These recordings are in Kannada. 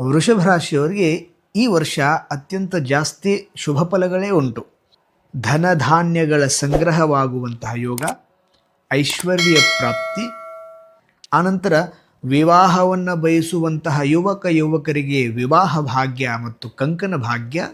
ವೃಷಭ ರಾಶಿಯವರಿಗೆ ಈ ವರ್ಷ ಅತ್ಯಂತ ಜಾಸ್ತಿ ಶುಭ ಫಲಗಳೇ ಉಂಟು. ಧನಧಾನ್ಯಗಳ ಸಂಗ್ರಹವಾಗುವಂತಹ ಯೋಗ, ಐಶ್ವರ್ಯ ಪ್ರಾಪ್ತಿ, ಆನಂತರ ವಿವಾಹವನ್ನು ಬಯಸುವಂತಹ ಯುವಕ ಯುವಕರಿಗೆ ವಿವಾಹ ಭಾಗ್ಯ ಮತ್ತು ಕಂಕನ ಭಾಗ್ಯ,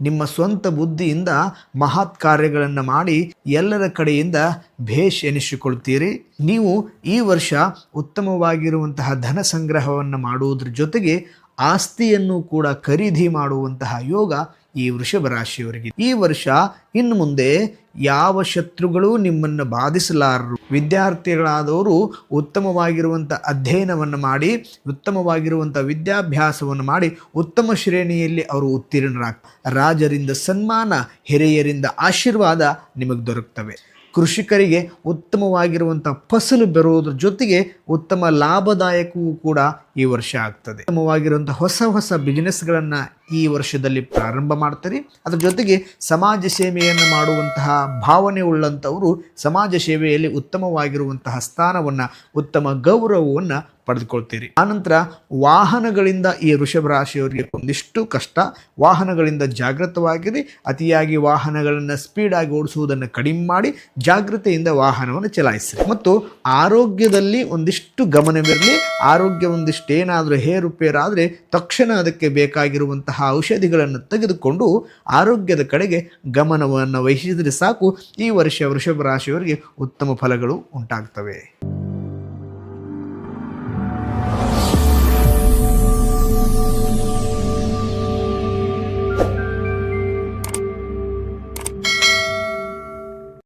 ನಿಮ್ಮ ಸ್ವಂತ ಬುದ್ಧಿಯಿಂದ ಮಹತ್ ಕಾರ್ಯಗಳನ್ನು ಮಾಡಿ ಎಲ್ಲರ ಕಡೆಯಿಂದ ಭೇಷ್ ಎನಿಸಿಕೊಳ್ತೀರಿ. ನೀವು ಈ ವರ್ಷ ಉತ್ತಮವಾಗಿರುವಂತಹ ಧನ ಸಂಗ್ರಹವನ್ನು ಮಾಡುವುದರ ಜೊತೆಗೆ ಆಸ್ತಿಯನ್ನು ಕೂಡ ಖರೀದಿ ಮಾಡುವಂತಹ ಯೋಗ ಈ ವೃಷಭ ರಾಶಿಯವರಿಗೆ. ಈ ವರ್ಷ ಇನ್ನು ಮುಂದೆ ಯಾವ ಶತ್ರುಗಳು ನಿಮ್ಮನ್ನು ಬಾಧಿಸಲಾರರು? ವಿದ್ಯಾರ್ಥಿಗಳಾದವರು ಉತ್ತಮವಾಗಿರುವಂಥ ಅಧ್ಯಯನವನ್ನು ಮಾಡಿ, ಉತ್ತಮವಾಗಿರುವಂಥ ವಿದ್ಯಾಭ್ಯಾಸವನ್ನು ಮಾಡಿ, ಉತ್ತಮ ಶ್ರೇಣಿಯಲ್ಲಿ ಅವರು ಉತ್ತೀರ್ಣರಾಗ್ತಾರೆ. ರಾಜರಿಂದ ಸನ್ಮಾನ, ಹಿರಿಯರಿಂದ ಆಶೀರ್ವಾದ ನಿಮಗೆ ದೊರಕ್ತವೆ. ಕೃಷಿಕರಿಗೆ ಉತ್ತಮವಾಗಿರುವಂಥ ಫಸಲು ಬರುವುದರ ಜೊತೆಗೆ ಉತ್ತಮ ಲಾಭದಾಯಕವೂ ಕೂಡ ಈ ವರ್ಷ ಆಗ್ತದೆ. ಉತ್ತಮವಾಗಿರುವಂಥ ಹೊಸ ಹೊಸ ಬಿಸ್ನೆಸ್ಗಳನ್ನು ಈ ವರ್ಷದಲ್ಲಿ ಪ್ರಾರಂಭ ಮಾಡ್ತಾರೆ. ಅದರ ಜೊತೆಗೆ ಸಮಾಜ ಸೇವೆಯನ್ನು ಮಾಡುವಂತಹ ಭಾವನೆ ಉಳ್ಳಂಥವರು ಸಮಾಜ ಸೇವೆಯಲ್ಲಿ ಉತ್ತಮವಾಗಿರುವಂತಹ ಸ್ಥಾನವನ್ನು, ಉತ್ತಮ ಗೌರವವನ್ನು ಪಡೆದುಕೊಳ್ತೀರಿ. ಆನಂತರ ವಾಹನಗಳಿಂದ ಈ ವೃಷಭ ರಾಶಿಯವರಿಗೆ ಒಂದಿಷ್ಟು ಕಷ್ಟ, ವಾಹನಗಳಿಂದ ಜಾಗೃತವಾಗಿರಿ ಅತಿಯಾಗಿ ವಾಹನಗಳನ್ನು ಸ್ಪೀಡಾಗಿ ಓಡಿಸುವುದನ್ನು ಕಡಿಮೆ ಮಾಡಿ ಜಾಗೃತೆಯಿಂದ ವಾಹನವನ್ನು ಚಲಾಯಿಸಿರಿ. ಮತ್ತು ಆರೋಗ್ಯದಲ್ಲಿ ಒಂದಿಷ್ಟು ಗಮನವಿರಲಿ, ಆರೋಗ್ಯ ಒಂದಿಷ್ಟು ಏನಾದರೂ ಹೇರುಪೇರಾದರೆ ತಕ್ಷಣ ಅದಕ್ಕೆ ಬೇಕಾಗಿರುವಂತಹ ಔಷಧಿಗಳನ್ನು ತೆಗೆದುಕೊಂಡು ಆರೋಗ್ಯದ ಕಡೆಗೆ ಗಮನವನ್ನು ವಹಿಸಿದರೆ ಸಾಕು. ಈ ವರ್ಷ ವೃಷಭ ರಾಶಿಯವರಿಗೆ ಉತ್ತಮ ಫಲಗಳು ಉಂಟಾಗ್ತವೆ.